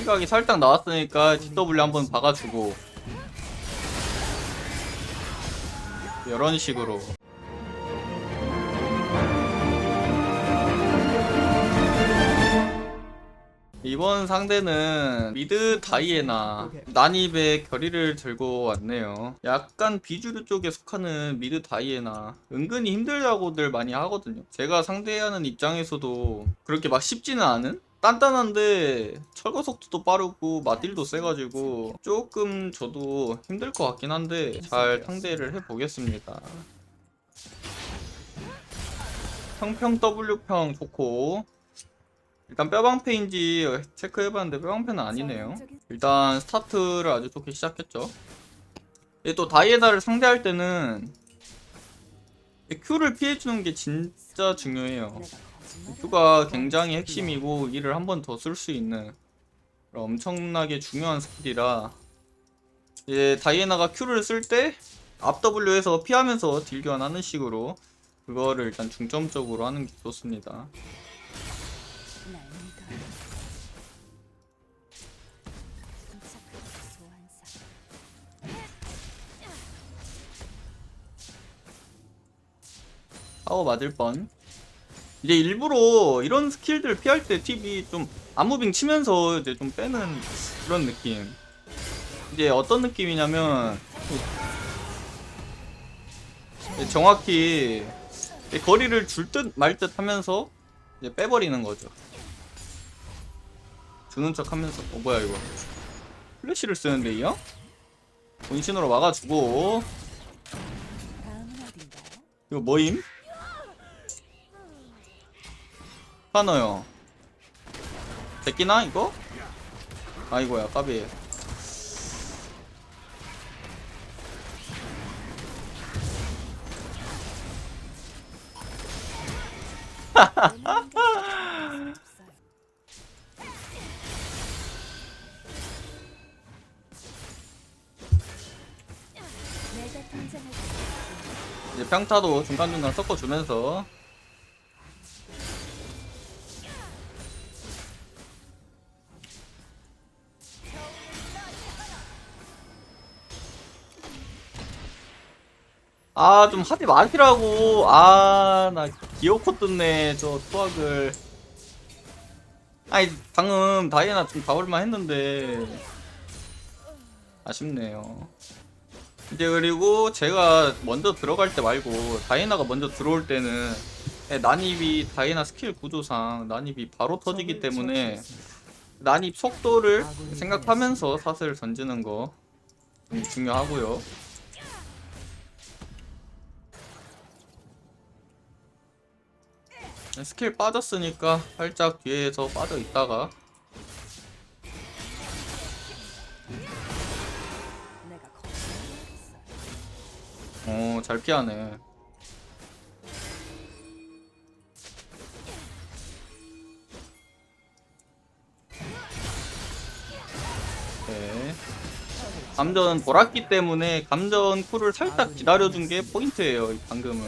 시각이 살짝 나왔으니까 TW 한번 박아주고 이런 식으로 이번 상대는 미드 다이애나 난입의 결의를 들고 왔네요. 약간 비주류 쪽에 속하는 미드 다이애나 은근히 힘들다고들 많이 하거든요. 제가 상대하는 입장에서도 그렇게 막 쉽지는 않은 단단한데 철거 속도도 빠르고 마딜도 세가지고 조금 저도 힘들 것 같긴 한데 잘 상대를 해보겠습니다. 평평 W평 좋고 일단 뼈방패인지 체크해봤는데 뼈방패는 아니네요. 일단 스타트를 아주 좋게 시작했죠. 또 다이애나를 상대할 때는 이 Q를 피해주는 게 진짜 중요해요. Q가 굉장히 핵심이고 이를 한 번 더 쓸 수 있는 엄청나게 중요한 스킬이라 이제 다이애나가 Q를 쓸 때 앞 W에서 피하면서 딜 교환하는 식으로 그거를 일단 중점적으로 하는 게 좋습니다. 파워 맞을 뻔. 이제 일부러 이런 스킬들 피할 때 팁이 좀 안무빙 치면서 이제 좀 빼는 그런 느낌. 이제 어떤 느낌이냐면 정확히 거리를 줄 듯 말 듯 하면서 이제 빼버리는 거죠. 주는 척 하면서 어 뭐야 이거 플래시를 쓰는데 이요? 본신으로 막아주고 이거 뭐임? 카너요? 제끼나 이거? 아이고야 까비. 이제 평타도 중간중간 섞어주면서 아 좀 하지 마시라고. 아 나 기어코 뜯네 저 수학을. 아니 방금 다이애나 좀 잡을만 했는데. 아쉽네요. 이제 그리고 제가 먼저 들어갈 때 말고 다이애나가 먼저 들어올 때는 예, 난입이 다이애나 스킬 구조상 난입이 바로 터지기 때문에 난입 속도를 생각하면서 사슬을 던지는 거좀 중요하고요 스킬 빠졌으니까 살짝 뒤에서 빠져 있다가. 어 잘 피하네. 네. 감전 돌았기 때문에 감전 쿨을 살짝 기다려준 게 포인트예요 이 방금은.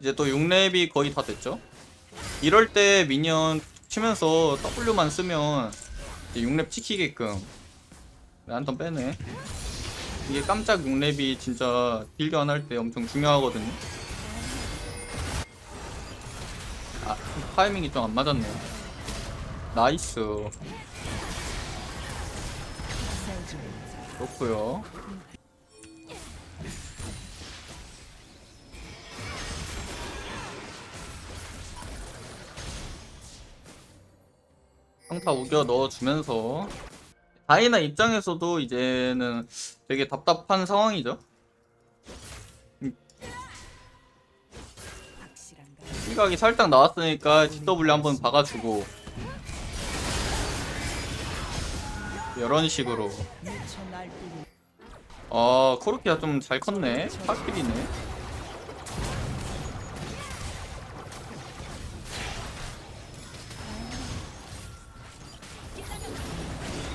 이제 또 6렙이 거의 다 됐죠 이럴 때 미니언 치면서 W만 쓰면 이제 6렙 지키게끔. 한 턴 빼네. 이게 깜짝 6렙이 진짜 딜 교환할 때 엄청 중요하거든요. 아 타이밍이 좀 안 맞았네 나이스. 좋고요 평타 우겨 넣어주면서. 다이나 입장에서도 이제는 되게 답답한 상황이죠. 시각이 살짝 나왔으니까 TW 한번 박아주고. 이런 식으로. 어 코르키가 좀 잘 컸네. 파킬이네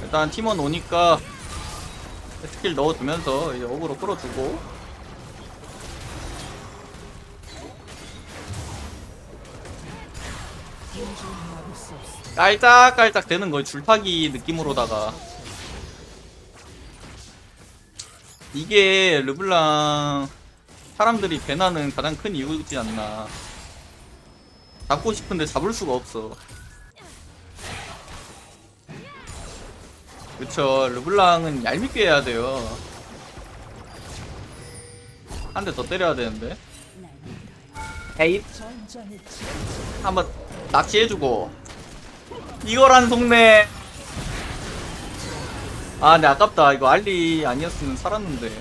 일단 팀원 오니까 스킬 넣어주면서 이제 어그로 끌어주고. 깔짝깔짝 되는 거예요 줄타기 느낌으로다가. 이게 르블랑 사람들이 배나는 가장 큰 이유지 않나. 잡고 싶은데 잡을 수가 없어 그쵸 르블랑은 얄밉게 해야 돼요. 한 대 더 때려야 되는데. 에잇 한번 낚시해주고. 이거란 속내. 아 근데 아깝다. 이거 알리 아니었으면 살았는데.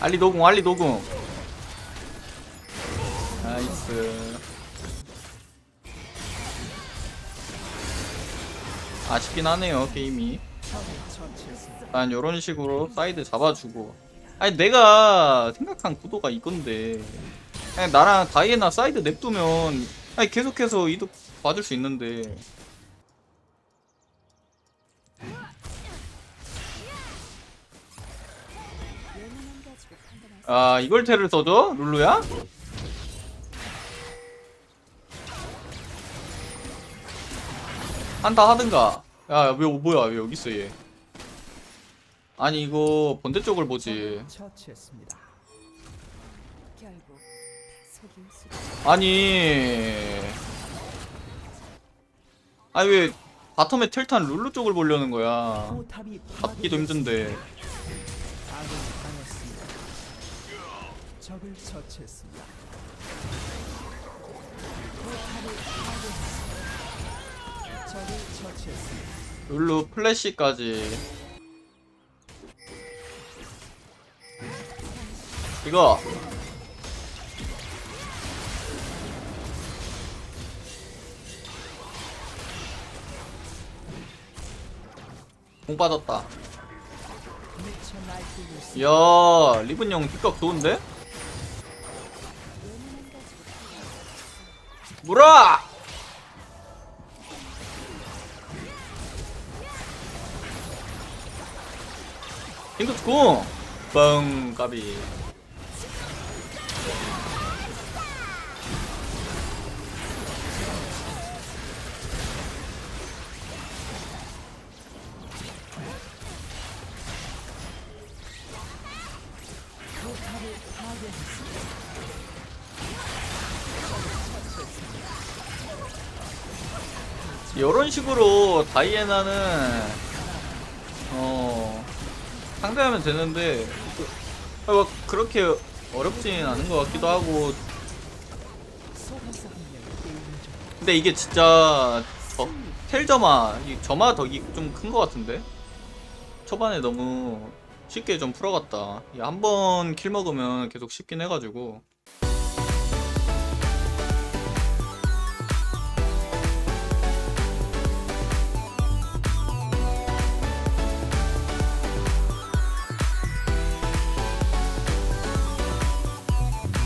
알리 노궁 알리 노궁 나이스 아쉽긴 하네요 게임이 난 요런 식으로 사이드 잡아주고 아니 내가 생각한 구도가 이건데 그냥 나랑 다이애나 사이드 냅두면 아니 계속해서 이득 받을 수 있는데 아 이걸 테를 써줘? 룰루야? 한타 하든가 야왜 뭐야 왜 여기 있어 얘 아니 이거 번대 쪽을 보지 아니 아니 왜 바텀에 텔탄 룰루 쪽을 보려는 거야 잡기도 힘든데. 적을 처치했습니다. 룰루 플래시까지 이거 공 빠졌다. 이야 리븐 형 뒷각 좋은데? 물어! 핑크스 궁! 뻥 까비. 이런 식으로 다이애나는 어 상대하면 되는데 그, 아, 막 그렇게 어렵진 않은 것 같기도 하고. 근데 이게 진짜 저, 텔저마 이 저마 덕이 좀 큰 것 같은데? 초반에 너무 쉽게 좀 풀어갔다. 한 번 킬 먹으면 계속 쉽긴 해가지고